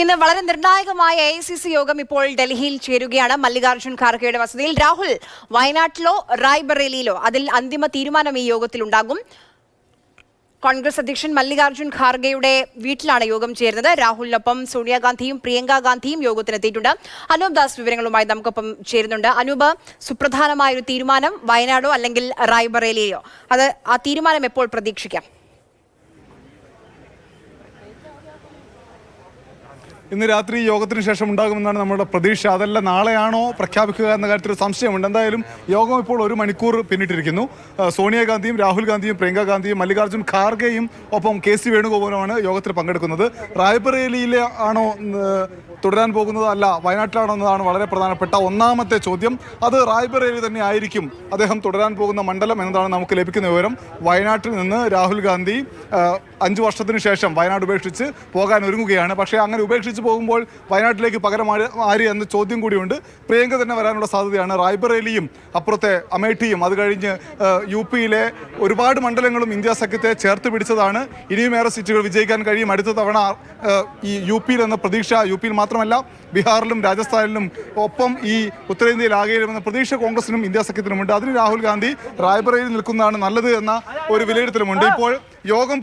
ഇന്ന് വളരെ നിർണായകമായ എ ഐ സി സി യോഗം ഇപ്പോൾ ഡൽഹിയിൽ ചേരുകയാണ് മല്ലികാർജുൻ ഖാർഗെയുടെ വസതിയിൽ. രാഹുൽ വയനാട്ടിലോ റായ്ബറേലിയിലോ അതിൽ അന്തിമ തീരുമാനം ഈ യോഗത്തിൽ ഉണ്ടാകും. കോൺഗ്രസ് അധ്യക്ഷൻ മല്ലികാർജുൻ ഖാർഗെയുടെ വീട്ടിലാണ് യോഗം ചേരുന്നത്. രാഹുലിനൊപ്പം സോണിയാഗാന്ധിയും പ്രിയങ്ക ഗാന്ധിയും യോഗത്തിനെത്തിയിട്ടുണ്ട്. അനൂപ് ദാസ് വിവരങ്ങളുമായി നമുക്കൊപ്പം ചേരുന്നുണ്ട്. അനൂപ് സുപ്രധാനമായ ഒരു തീരുമാനം വയനാടോ അല്ലെങ്കിൽ റായ്ബറേലിയോ അത് ആ തീരുമാനം എപ്പോൾ പ്രതീക്ഷിക്കാം? ഇന്ന് രാത്രി യോഗത്തിന് ശേഷം ഉണ്ടാകുമെന്നാണ് നമ്മുടെ പ്രതീക്ഷ. അതല്ല നാളെയാണോ പ്രഖ്യാപിക്കുക എന്ന കാര്യത്തിൽ സംശയമുണ്ട്. എന്തായാലും യോഗം ഇപ്പോൾ ഒരു മണിക്കൂർ പിന്നിട്ടിരിക്കുന്നു. സോണിയാഗാന്ധിയും രാഹുൽ ഗാന്ധിയും പ്രിയങ്ക ഗാന്ധിയും മല്ലികാർജുൻ ഖാർഗെയും ഒപ്പം കെ സി വേണുഗോപാലുമാണ് യോഗത്തിൽ പങ്കെടുക്കുന്നത്. റായ്ബറേലിയിലെ ആണോ തുടരാൻ പോകുന്നത്? അല്ല വയനാട്ടിലാണോ എന്നതാണ് വളരെ പ്രധാനപ്പെട്ട ഒന്നാമത്തെ ചോദ്യം. അത് റായ്ബറേലി തന്നെ ആയിരിക്കും അദ്ദേഹം തുടരാൻ പോകുന്ന മണ്ഡലം എന്നതാണ് നമുക്ക് ലഭിക്കുന്ന വിവരം. വയനാട്ടിൽ നിന്ന് രാഹുൽ ഗാന്ധി അഞ്ചു വർഷത്തിന് ശേഷം വയനാട് ഉപേക്ഷിച്ച് പോകാൻ ഒരുങ്ങുകയാണ്. പക്ഷേ അങ്ങനെ ഉപേക്ഷിച്ച് പോകുമ്പോൾ വയനാട്ടിലേക്ക് പകരം ആര് എന്ന ചോദ്യം കൂടിയുണ്ട്. പ്രിയങ്ക തന്നെ വരാനുള്ള സാധ്യതയാണ്. റായ്ബറേലിയും അപ്പുറത്തെ അമേഠിയും അത് കഴിഞ്ഞ് യു പിയിലെ ഒരുപാട് മണ്ഡലങ്ങളും ഇന്ത്യ സഖ്യത്തെ ചേർത്ത് പിടിച്ചതാണ്. ഇനിയുമേറെ സീറ്റുകൾ വിജയിക്കാൻ കഴിയും. അടുത്ത തവണ ഈ യു പിയിൽ എന്ന പ്രതീക്ഷ യു പിയിൽ മാത്രമല്ല ബീഹാറിലും രാജസ്ഥാനിലും ഒപ്പം ഈ ഉത്തരേന്ത്യയിൽ ആകെയിലുമെന്ന പ്രതീക്ഷ കോൺഗ്രസിനും ഇന്ത്യ സഖ്യത്തിനുമുണ്ട്. അതിന് രാഹുൽ ഗാന്ധി റായ്ബറേലിയിൽ നിൽക്കുന്നതാണ് നല്ലത് എന്ന ഒരു വിലയിരുത്തലുമുണ്ട്. ഇപ്പോൾ യോഗം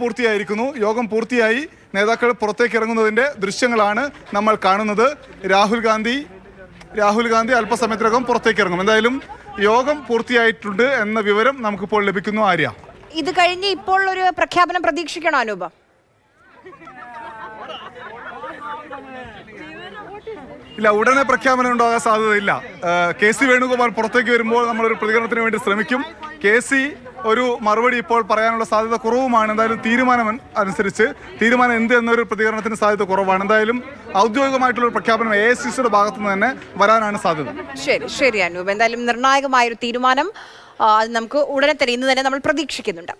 പൂർത്തിയായിരിക്കുന്നു യോഗം പൂർത്തിയായി. നേതാക്കൾ പുറത്തേക്ക് ഇറങ്ങുന്നതിന്റെ ദൃശ്യങ്ങളാണ് നമ്മൾ കാണുന്നത്. രാഹുൽ ഗാന്ധി രാഹുൽ ഗാന്ധി അല്പസമയത്തിനകം പുറത്തേക്ക് ഇറങ്ങും. എന്തായാലും യോഗം പൂർത്തിയായിട്ടുണ്ട് എന്ന വിവരം നമുക്കിപ്പോൾ ലഭിക്കുന്നു. ആര്യ? ഇത് കഴിഞ്ഞ് ഇപ്പോൾ ഒരു പ്രഖ്യാപനം പ്രതീക്ഷിക്കണോ അനൂപ? ഇല്ല ഉടനെ പ്രഖ്യാപനം ഉണ്ടാകാൻ സാധ്യതയില്ല. കെ സി വേണുഗോപാൽ പുറത്തേക്ക് വരുമ്പോൾ നമ്മളൊരു പ്രതികരണത്തിന് വേണ്ടി ശ്രമിക്കും. കെ സി ഒരു മറുപടി ഇപ്പോൾ പറയാനുള്ള സാധ്യത കുറവുമാണ്. എന്തായാലും തീരുമാനം അനുസരിച്ച് തീരുമാനം എന്ത് എന്നൊരു പ്രതികരണത്തിന് സാധ്യത കുറവാണ്. എന്തായാലും ഔദ്യോഗികമായിട്ടുള്ള ഒരു പ്രഖ്യാപനം എ എസ് സിയുടെ ഭാഗത്തു നിന്ന് തന്നെ വരാനാണ് സാധ്യത. ശരി ശരി അനൂപ്. എന്തായാലും നിർണായകമായ ഒരു തീരുമാനം അത് നമുക്ക് ഉടനെ തന്നെ ഇന്ന് തന്നെ നമ്മൾ പ്രതീക്ഷിക്കുന്നുണ്ട്.